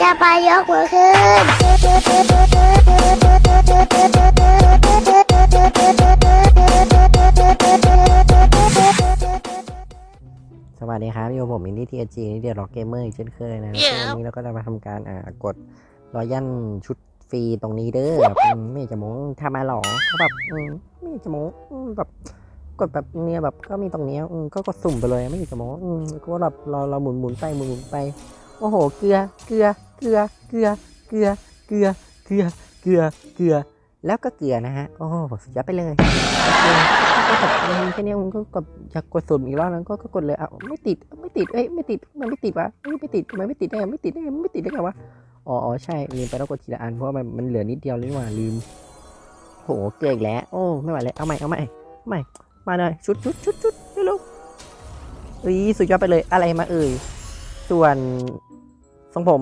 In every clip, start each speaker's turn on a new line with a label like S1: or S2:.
S1: จะไปยกมือขึ้น
S2: สวัสดีครับอยู่กับผมอินดี้ทีจีนี่เดียร์ล็อกเกมเมอร์อีกเช่นเคยนะครับซึ่งวันนี้เราก็จะมาทำการอ่ากดรอยันชุดฟรีตรงนี้เด้อแบบอืมไม่อยากจะโม้ทำมาหรอก็แบบอืมไม่อยากจะโม้อืมแบบกดแบบเนี่ยแบบก็มีตรงเนี้ยอืมก็กดสุ่มไปเลยไม่อยากจะโม้อืมก็แบบเราเราหมุนหมุนไปหมุนหมุนไป โอ้โห เกลือ เกลือ เกลือ เกลือ เกลือ เกลือ เกลือ เกลือ เกลือ แล้วก็เกลือนะฮะ โอ้โหสุดยอดไปเลยก็แบบมีแค่เนี้ยมันก็กดอยากกดสุ่มอีกรอบนั้นก็ก็กดเลยอะไม่ติด ไม่ติด เอ้ย ไม่ติด มันไม่ติดวะไม่ติดทำไมไม่ติดได้ไงไม่ติดได้ไงไม่ติดได้ไงวะ อ๋ออ๋อใช่ ลืมไปต้องกดทีละอันเพราะว่ามันมันเหลือนิดเดียวเลยว่าลืม โห เกลืออีกแล้ว โอ้ ไม่ไหวเลย เอาใหม่ เอาใหม่เอาใหม่ มาเลยชุดชุดชุดชุดเร็วๆเอ้ยสุดยอดไปเลย อะไรมาเอ่ย ส่วน ทรงผม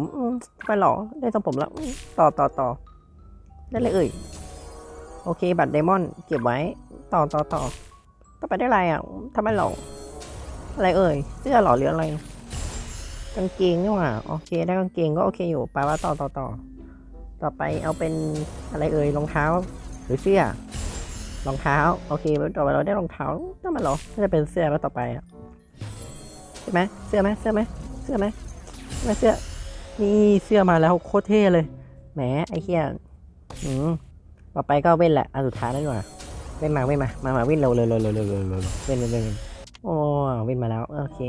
S2: ไปหรอได้ทรงผมแล้ว ต่อต่อต่อได้เลยเอ่ย โอเค บัตรไดมอนเก็บไว้ ต่อต่อต่อต่อไปได้ไรอะทำไมหรออะไรเอ่ย เสื้อหรอหรืออะไร กางเกงนี่หว่า โอเค ได้กางเกงก็โอเคอยู่แปว่าต่อต่อต่อ ต่อไปเอาเป็นอะไรเอ่ย รองเท้า หรือเสื้อ รองเท้า โอเค ต่อไปเราได้รองเท้าทำไมหรอน่าจะเป็นเสื้อแล้วต่อไปอะใช่ไหมเสื้อไหมเสื้อไหมเสื้อไหมไม่เสื้อ นี่เสื้อมาแล้วโคตรเท่เลย แหมไอ้เหี้ยอืมต่อไปก็เว้นแหละ อันสุดท้ายแล้วดีกว่าเว้นมาเว้นมา มามาเว้นเร็วเร็วเร็วเร็วเร็วเร็วเร็วเว้นเว้นเว้นโอ้เว้นมาแล้ว โอเค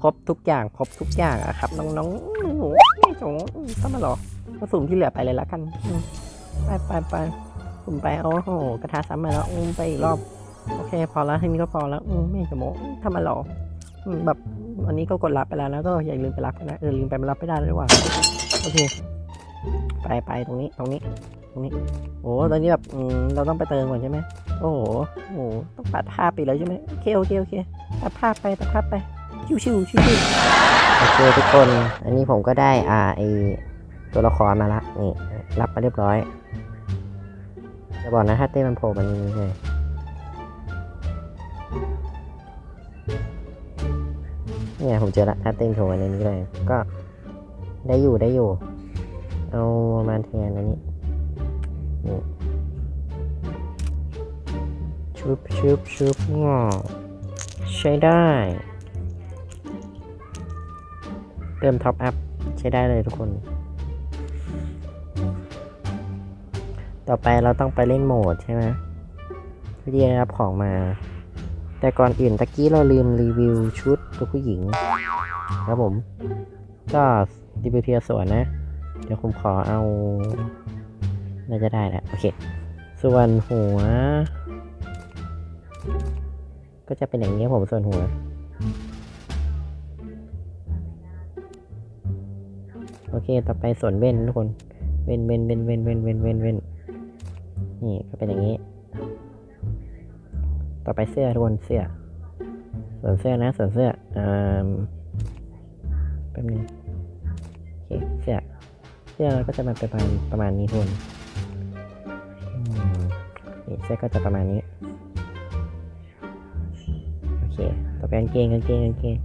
S2: ครบทุกอย่าง ครบทุกอย่างอะครับ น้องน้องๆหนูไม่จงอืมเข้ามาหรอก็สุ่มที่เหลือไปเลยละกัน ไปไปไปสุ่มไป โอ้โห กระทะซ้ำมาแล้วอืมไปอีกรอบ โอเค พอแล้วทีนี้ก็พอแล้วอืมไม่จะโม้อืมทำมาหรอแบบ อันนี้ก็กดรับไปแล้วแล้วก็อย่าลืมไปรับนะเออลืมไปมันรับไม่ได้เลยว่ะโอเค ไปไปตรงนี้ตรงนี้ตรงนี้โอ้ตอนนี้แบบเราต้องไปเติมก่อนใช่ไหมโอ้โหโอ้โหต้องตัดภาพไปแล้วใช่ไหมโอเคโอเคโอเคตัดภาพไปตัดภาพไปชิวชิวชิวชิวโอเคทุกคน อันนี้ผมก็ได้อ่าไอตัวละครมาละนี่รับมาเรียบร้อยจะบอกนะถ้าเต้มันโผล่มันนี้เลย เนี่ยผมเจอละถ้าเต้นโผล่มาในนี้เลย ก็ได้อยู่ได้อยู่ เอามาแทนอันนี้นี่ชุบชุบชุบงอใช้ได้เติมท็อปอัพใช้ได้เลยทุกคน ต่อไปเราต้องไปเล่นโหมดใช่ไหมเพื่อที่จะรับของมา แต่ก่อนอื่นตะกี้เราลืมรีวิวชุดตัวผู้หญิง ครับผม ก็รีวิวเทียส่วนนะ เดี๋ยวผมขอเอา น่าจะได้แหละโอเค ส่วนหัว ก็จะเป็นอย่างนี้ผมส่วนหัว โอเค ต่อไปส่วนเว้นทุกคน เว้นเว้นเว้นเว้นเว้นเว้นเว้นเว้นนี่ก็เป็นอย่างนี้ ต่อไปเสื้อทุกคนเสื้อส่วนเสื้อนะส่วนเสื้ออ่าแป๊บนึงโอเคเสื้อเสื้อเราก็จะมาประมาณประมาณนี้ทุกคนนี่เสื้อก็จะประมาณนี้โอเคต่อไปกางเกงกางเกงกางเกง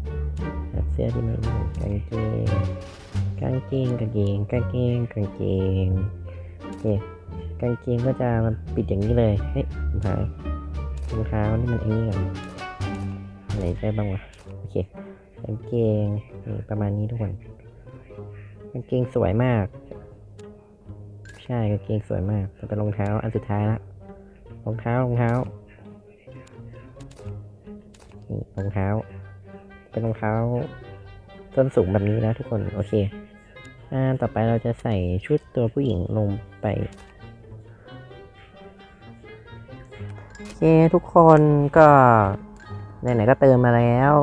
S2: เสื้อที่มันกางเกงกางเกงกางเกงกางเกงกางเกงโอเคกางเกงก็จะมันปิดอย่างนี้เลยเฮ้ยรองเท้า รองเท้านี่มันไอ้นี่ก่อนไหนได้บ้างวะโอเคกางเกงนี่ประมาณนี้ทุกคนกางเกงสวยมาก ใช่กางเกงสวยมากจะเป็นรองเท้าอันสุดท้ายละรองเท้ารองเท้านี่รองเท้า เป็นรองเท้าส้นสูงแบบนี้นะทุกคนโอเคอ่าต่อไปเราจะใส่ชุดตัวผู้หญิงลงไป เคทุกคนก็ไหนๆก็เติมมาแล้ว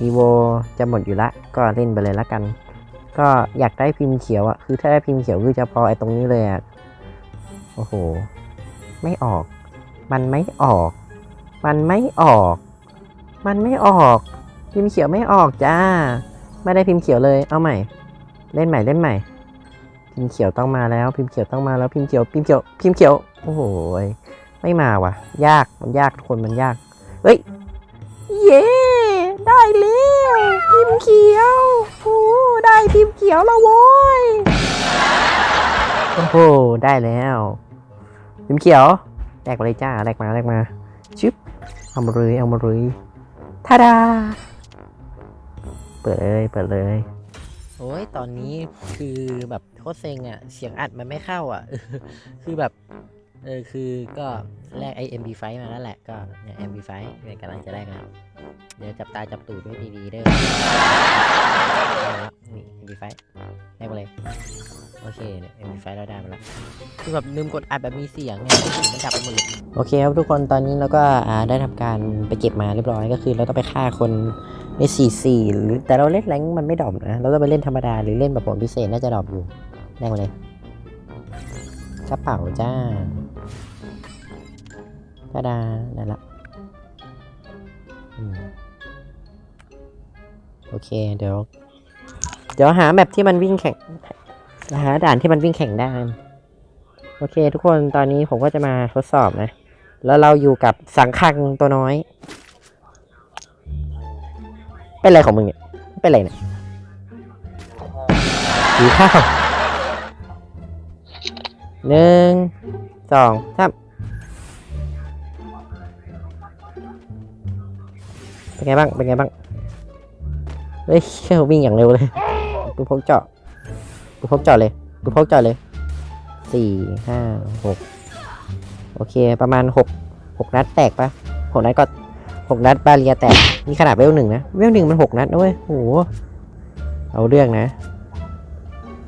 S2: อีโวจะหมดอยู่ละ ก็เล่นไปเลยละกัน ก็อยากได้พิมพ์เขียวอะคือถ้าได้พิมพ์เขียวคือจะพอไอ้ตรงนี้เลยอะโอ้โห ไม่ออก มันไม่ออก มันไม่ออก มันไม่ออก พิมพ์เขียวไม่ออกจ้า ไม่ได้พิมพ์เขียวเลย เอาใหม่ เล่นใหม่เล่นใหม่ พิมพ์เขียวต้องมาแล้ว พิมพ์เขียวต้องมาแล้ว พิมพ์เขียว พิมพ์เขียว พิมพ์เขียว โอ้โห ไม่มาว่ะ ยากมันยากทุกคนมันยาก เฮ้ย เย้ ได้แล้วพิมพ์เขียวโอ้ได้พิมพ์เขียวแล้วโว้ยโอ้โหได้แล้วทีมเขียวแลกมาเลยจ้าแลกมาแลกมาชึบเอามาเลยเอามาเลยทาดาเปิดเลยเปิดเลยโอ้ยตอนนี้คือแบบโคตรเซ็งอะ เสียงอัดมันไม่เข้าอะ คือแบบ เออคือก็แลกไอ้ MB5 มาแล้วแหละก็เนี่ย MB5 เนี่ยกำลังจะแลกแล้วเดี๋ยวจับตาจับตูดด้วยดีๆเด้อเอาละนี่ MB5 แลกมาเลยโอเคเนี่ย MB5 เราได้มาแล้วคือแบบลืมกดอัดแบบมีเสียงไงมันดับไปหมดเลยโอเคครับทุกคนตอนนี้เราก็อ่าได้ทำการไปเก็บมาเรียบร้อยก็คือเราต้องไปฆ่าคนใน4 4หรือแต่เราเล่นแรงมันไม่ดรอปนะเราต้องไปเล่นธรรมดาหรือเล่นแบบผลพิเศษน่าจะดรอปอยู่แรกมาเลยกระเป๋าจ้า ตาดาได้ละโอเค เดี๋ยว เดี๋ยวหาแมปที่มันวิ่งแข่ง หาด่านที่มันวิ่งแข่งได้ โอเค ทุกคนตอนนี้ผมก็จะมาทดสอบนะ แล้วเราอยู่กับสังคังตัวน้อย เป็นอะไรของมึงเนี่ย เป็นอะไรเนี่ยหิวข้าวหนึ่งสองสาม เป็นไงบ้าง เป็นไงบ้าง เฮ้ยเชี่ยวิ่งอย่างเร็วเลยกูพกเจาะกูพกเจาะเลยกูพกเจาะเลยสี่ห้าหกโอเค ประมาณหกหกนัดแตกปะหกนัดก็หกนัดบาเรียแตกนี่ขนาดเวลหนึ่งนะเวลหนึ่งมันหกนัดนะเว้ยโอ้โหเอาเรื่องนะ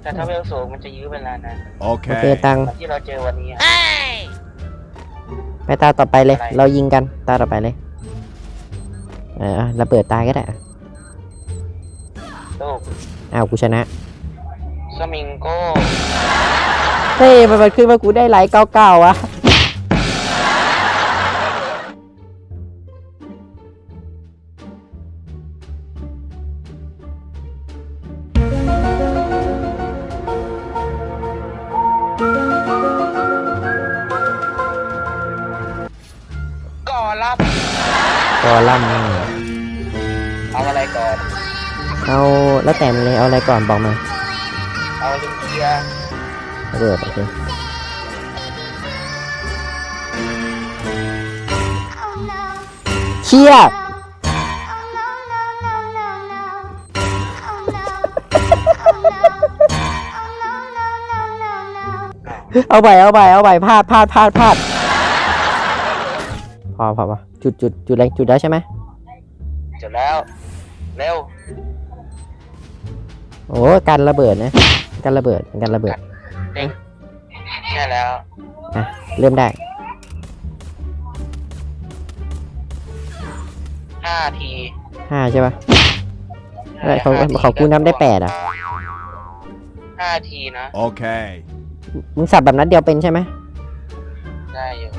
S3: แต่ถ้าเวลสูงมันจะยื้อเวลานาน
S2: โอเค
S4: Okay.
S2: ตังค์
S3: แบบที่เราเจอวันนี้อะ
S2: ไปตาต่อไปเลย
S3: อะไร
S2: เรายิงกันตาต่อไปเลย เออระเบิดตายก็ได้
S3: ลูก
S2: อ้าวกูชนะ
S3: สมิงโก้
S2: เฮ้ยมันมันขึ้นว่ากูได้ไลค์เก้าเก้าวะ
S3: เอา
S2: แล้วแต่มึงเลยเอาอะไรก่อนบอกมา
S3: เอาลิงเกียร์
S2: ระเบิดโอเค
S1: Oh no.
S2: เชี่ย
S1: Oh no, no, no, no, no. Oh no. Oh no. Oh no, no, no, no, no.
S2: เอาไปเอาไปเอาไปพลาดพลาดพลาดพลาดพอพอพอจุดจุดจุดแรงจุดแล้วใช่ไหม
S3: จบแล้ว เร็ว
S2: โอ้การระเบิดนะการระเบิดการระเบิด
S3: แค่แล้ว
S2: อะเริ่มได้
S3: ห้าที
S2: ห้าใช่ปะเอ้ยเขาเขากูนับได้แปดอะ
S3: ห้าทีนะ
S4: Okay.
S2: มึงสับแบบนั้นเดียวเป็นใช่ไหม
S3: ได้อยู่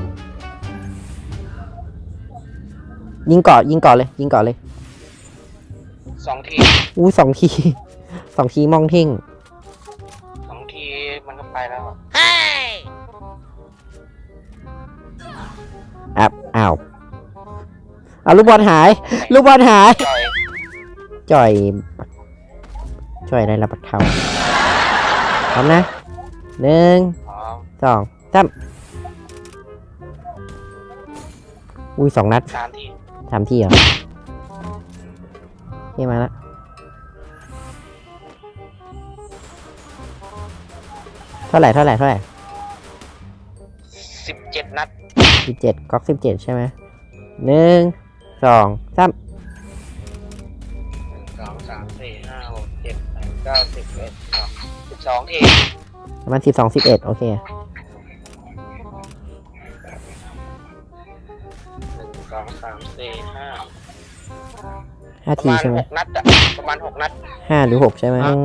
S2: ยิงเกาะยิงเกาะเลย ยิงเกาะเลย
S3: สองที
S2: อู้สองที สองทีมองทิ้ง
S3: สองทีมันก็ไปแล้วอะ
S2: อะอ้าวเอาลูกบอลหาย ลูกบอลหาย
S3: จ่อย
S2: จ่อย จ่อยอะไรละปัดเขาพร้อมนะหนึ่ง
S3: พร้อม
S2: สองสามอุ้ยสองนัด
S3: สามที
S2: สามทีเหรอโอเคมาละ ท่าไหร่เท่าไหร่เท่าไหร่
S3: สิบเจ็ดนัด
S2: สิบเจ็ดก๊อกสิบเจ็ดใช่ไหมหนึ่งสองสาม
S3: หนึ่งสองสามสี่ห้าหกเจ็ดแปดเก้าสิบเอ็ดสองสิบสองที
S2: ประมาณสิบสองสิบเอ็ดโอเค
S3: หนึ่งสองสามสี่ห้า
S2: ห้า
S3: ประ
S2: ที
S3: มาณ
S2: ใช่ไหม
S3: หกนัดอะประมาณหกนัด
S2: ห้าหรือหกใช่ไหมหนึ่ง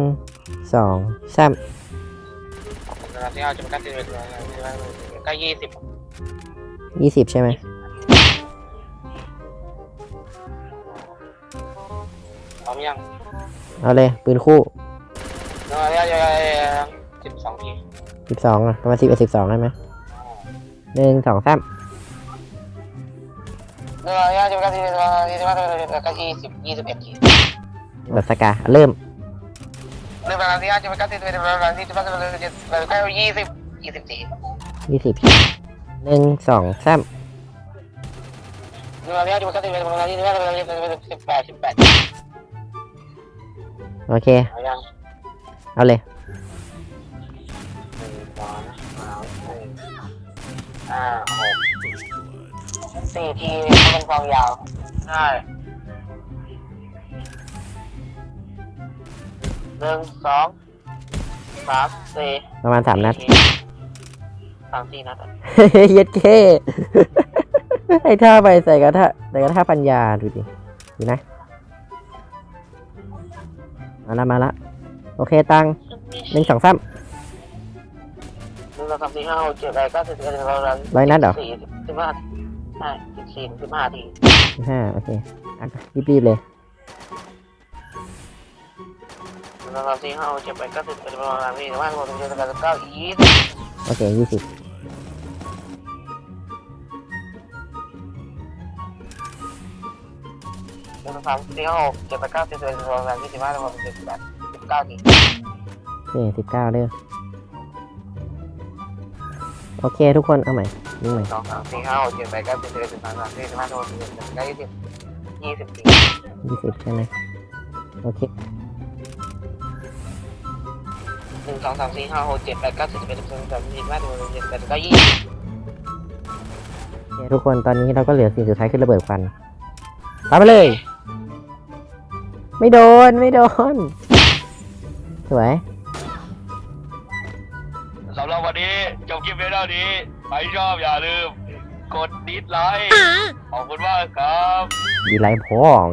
S2: สองสาม
S3: สำหรับที่เราจะมากัดติดเวลาก็ยี่สิบ
S2: ยี่สิบใช่ไหม
S3: พร้อมยัง
S2: เอาเลย ปืนคู่
S3: เดี๋ยวเดี๋ยวเดี๋ยวเดี๋ยวสิบสองที
S2: สิบสองอะประมาณสิบเอ็ดสิบสองได้ไหมหนึ่งสองสาม
S3: เดี๋ยวเดี๋ยวจะมากัดติดเวลาที่ว่าก็ยี่สิบยี่สิบเอ็ดที
S2: แบบสกาเริ่ม
S3: เริ่มาณที่ห้าจะไปเก้าสิบเป็นประมาณที่จะไปเก้าสิเจ็ดแปดเก้ายี่สิบยี่สิบสี่
S2: ยี่สิบหนึ่งสองสาม
S3: ประมาณที่ห้าจะไปเก้าสิเป็นประมาณที่จะไปเก้าสิบสิบแปดสิบแปด
S2: โอเค
S3: เอา
S2: เลย
S3: หนึ่งสองสามสี่ห้าหกสี่ทีเขาเป็นกองยาวใช่ หนึ่งสองสามสี่
S2: ประมาณสามนัด
S3: สามสี่นัดอะ
S2: เย็ดเคไอ้ท่าไปใส่กระทะใส่กระทะปัญญาดูดิดูนะมาละมาละโอเคตังค์หนึ่งสองสาม
S3: หนึ่งสองสามสี่ห้าหกเจ็ดแปดเก้าสิบสิบเอ็ดสิบสองสิบสาม
S2: ร้อยนัดเหรอ
S3: สี่สิบห้าใช่สิบสี่สิบห้าที
S2: สิบห้าโอเคอะรีบๆเลย
S3: นึ่งสองสามสี่ห้าหกเจ็ดแปดเก้าสิบสิบเอ็ดสิบสองสามสี่สิบห้าสิบหกสิบเจ็ดสิบแปดสิบเก้ายี่สิบ
S2: โอเคยี่สิบ
S3: หนึ่งสามสี่ห้าหกเจ็ดแปดเก้าสิบเอ็ดสิบสองสิบสามสี่สิบห้าหกสิบเจ็ดสิบแปดสิบเก้าที
S2: โอเคสิบเก้าเด้อโอเคทุกคนเอาใหม่นิ่งใหม่
S3: สองสามสี่ห้าหกเจ็ดแปดเก้าสิบสิบเอ็ดสิบสองสามสี่สิบห้าหกสิบเจ็ดสิบแปดสิบเก้ายี่สิบยี่สิบสี่
S2: ยี่สิบใช่ไหมโอเค
S3: งสองสามสี่ห้าหกเจ็ดแปดเก้าสิบสิบเอ็ดสิบสองสิบสามสี่สิบห้าสิบหกสิบเจ็ดสิบแปดสิบเก้ายี่สิบ
S2: โอเคทุกคนตอนนี้เราก็เหลือสิ่งสุดท้ายคือระเบิดควันตามไปเลย ไม่โดนไม่โดน สวย
S3: สำหรับวันนี้จบคลิปเพียงเท่านี้ใครชอบอย่าลืม กดดิสไลค์ขอบคุณมากครับ
S2: ดีไลท์พอง